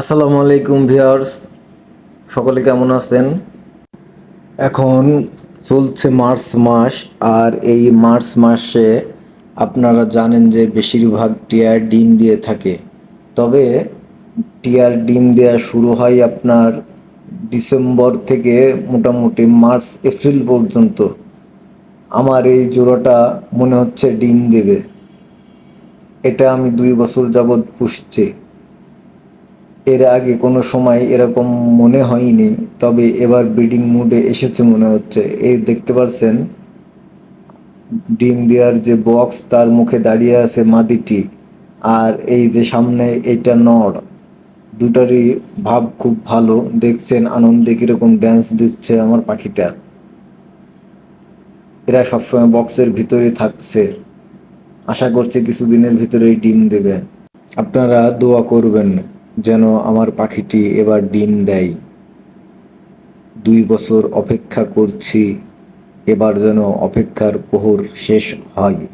আসসালামু আলাইকুম ভিউয়ার্স। সকলে কেমন আছেন? এখন চলছে মার্চ মাস, আর এই মার্চ মাসে আপনারা জানেন যে বেশিরভাগ টিয়ার ডিম দিয়ে থাকে। তবে টিয়ার ডিম দেওয়া শুরু হয় আপনার ডিসেম্বর থেকে মোটামুটি মার্চ, এপ্রিল পর্যন্ত। আমার এই জোড়াটা মনে হচ্ছে ডিম দেবে। এটা আমি দুই বছর যাবৎ পুষছি। এর আগে কোনো সময় এরকম মনে হয়নি, তবে এবার ব্রিডিং মুডে এসেছে মনে হচ্ছে। এই দেখতে পাচ্ছেন ডিম দেওয়ার যে বক্স তার মুখে দাঁড়িয়ে আছে মাদিটি, আর এই যে সামনে এইটা নড় দুটারই ভাব খুব ভালো। দেখছেন আনন্দে কীরকম ড্যান্স দিচ্ছে আমার পাখিটা। এরা সবসময় বক্সের ভিতরে থাকছে। আশা করছি কিছুদিনের ভিতরেই ডিম দেবে। আপনারা দোয়া করবেন। যেন আমার পাখিটি এবার ডিম দেয়। দুই বছর অপেক্ষা করছি, এবার যেন অপেক্ষার প্রহর শেষ হয়।